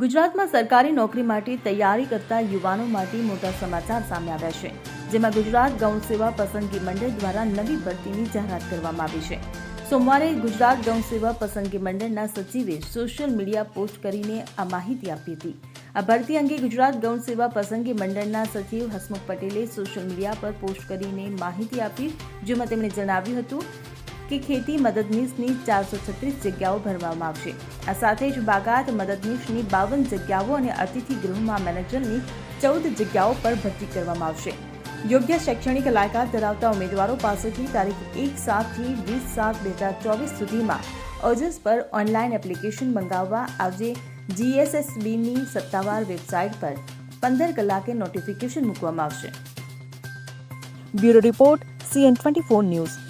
ગુજરાતમાં સરકારી નોકરી માટે તૈયારી કરતા યુવાનો માટે મોટા સમાચાર સામે આવ્યા છે, જેમાં ગુજરાત ગૌણ સેવા પસંદગી મંડળ દ્વારા નવી ભરતીની જાહેરાત કરવામાં આવી છે. સોમવારે ગુજરાત ગૌણ સેવા પસંદગી મંડળના સચિવે સોશિયલ મીડિયા પોસ્ટ કરીને આ માહિતી આપી હતી. આ ભરતી અંગે ગુજરાત ગૌણ સેવા પસંદગી મંડળના સચિવ હસમુખ પટેલે સોશિયલ મીડિયા પર પોસ્ટ કરીને માહિતી આપી, જેમાં તેમણે જણાવ્યું હતું કે ખેતી મદદનીશની ચારસો છત્રીસ જગ્યાઓ ભરવામાં આવશે. આ સાથે જ બાગાત મદદનીશની બાવન જગ્યાઓ અને અતિથિ ગૃહમાં મેનેજરની ચૌદ જગ્યાઓ પર ભરતી કરવામાં આવશે. યોગ્ય શૈક્ષણિક લાયકાત ધરાવતા ઉમેદવારો પાસેથી તારીખ એક સાતથી વીસ સાત બે હજાર ચોવીસ સુધીમાં ઓજસ પર ઓનલાઈન એપ્લિકેશન મંગાવવા આજે જીએસએસબીની સત્તાવાર વેબસાઇટ પર પંદર કલાકે નોટિફિકેશન મૂકવામાં આવશે. Bureau report, CN twenty four news.